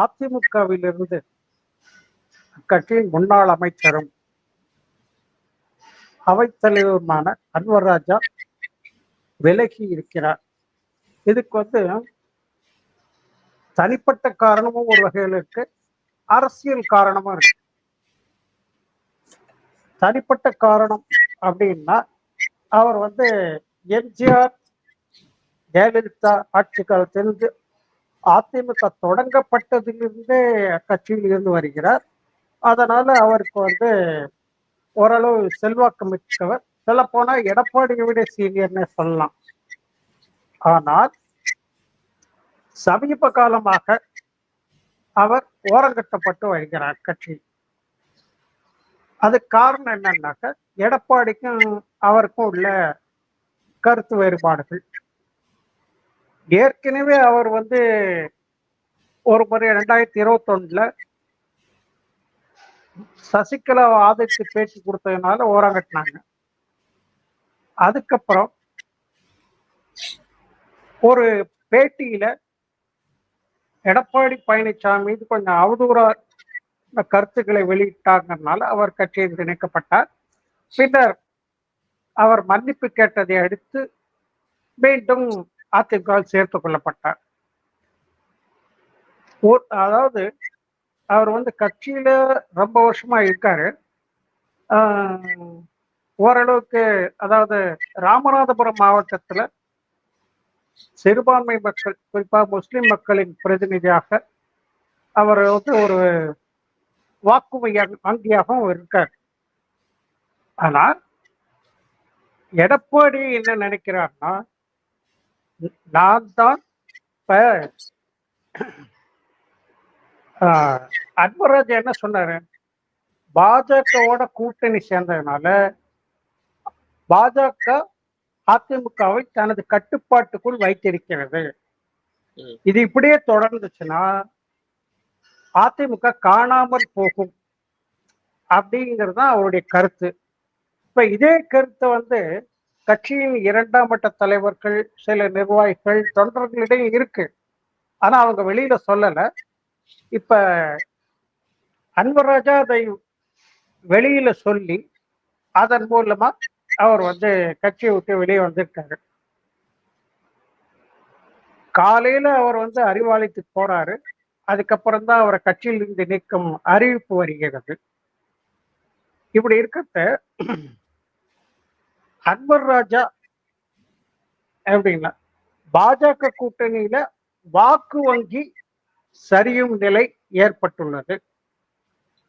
அதிமுகவிலிருந்து கட்சியின் முன்னாள் அமைச்சரும் அவைத்தலைவருமான அன்வர் ராஜா விலகி இருக்கிறார். இதுக்கு வந்து தனிப்பட்ட காரணமும் ஒரு வகையில் இருக்கு. அரசியல் காரணமும் இருக்கு. தனிப்பட்ட காரணம் அப்படின்னா அவர் வந்து எம்ஜிஆர் ஜெயலலிதா ஆட்சி காலத்திலிருந்து அதிமுக தொடங்கப்பட்டதிலிருந்தே கட்சியில் வருகிறார். அதனால அவருக்கு வந்து ஓரளவு செல்வாக்கு மிக்கவர். சொல்ல போனா எடப்பாடியை விட சீனியர்னே சொல்லலாம். ஆனால் சமீப காலமாக அவர் ஓரங்கட்டப்பட்டு வருகிறார் கட்சி. அது காரணம் என்னன்னாக்க எடப்பாடிக்கும் அவருக்கும் உள்ள கருத்து வேறுபாடுகள். ஏற்கனவே அவர் வந்து ஒரு முறை ரெண்டாயிரத்தி இருபத்தி சசிகலா ஆதரித்து பேச்சு கொடுத்ததுனால ஓரங்கட்டினாங்க அதுக்கப்புறம் ஒரு பேட்டியில எடப்பாடி பழனிசாமி இது கொஞ்சம் அவதூறா கருத்துக்களை வெளியிட்டாங்கனால அவர் கட்சியில் இணைக்கப்பட்டார் பின்னர் அவர் மன்னிப்பு கேட்டதை அடுத்து மீண்டும் அதிமுகவில் சேர்த்து கொள்ளப்பட்டார். அதாவது அவர் வந்து கட்சியில ரொம்ப வருஷமா இருக்காரு. ஓரளவுக்கு அதாவது ராமநாதபுரம் மாவட்டத்துல சிறுபான்மை மக்கள் குறிப்பா முஸ்லிம் மக்களின் பிரதிநிதியாக அவர் வந்து ஒரு வாக்குமையாக வங்கியாகவும் இருக்கார். ஆனால் எடப்பாடி என்ன நினைக்கிறார்னா நான் தான் இப்ப அன்பராஜ் என்ன சொன்னாரு? பாஜகவோட கூட்டணி சேர்ந்ததுனால பாஜக அதிமுகவை தனது கட்டுப்பாட்டுக்குள் வைத்திருக்கிறது. இது இப்படியே தொடர்ந்துச்சுன்னா அதிமுக காணாமல் போகும் அப்படிங்கிறது தான் அவருடைய கருத்து. இப்ப இதே கருத்தை வந்து கட்சியின் இரண்டாம் மட்ட தலைவர்கள் சில நிர்வாகிகள் தொண்டர்களிடையே இருக்கு. ஆனா அவங்க வெளியில சொல்லல. இப்ப அன்பராஜா அதை வெளியில சொல்லி அதன் மூலமா அவர் வந்து கட்சியை விட்டு வெளியே வந்திருக்காரு. காலையில அவர் வந்து அறிவாலயத்து போறாரு. அதுக்கப்புறம் தான் அவரை கட்சியில் இருந்து நீக்கும் அறிவிப்பு வருகிறது. இப்படி இருக்கிறத அன்வர் ராஜா அப்படின்னா பாஜக கூட்டணியில வாக்கு வங்கி சரியும் நிலை ஏற்பட்டுள்ளது.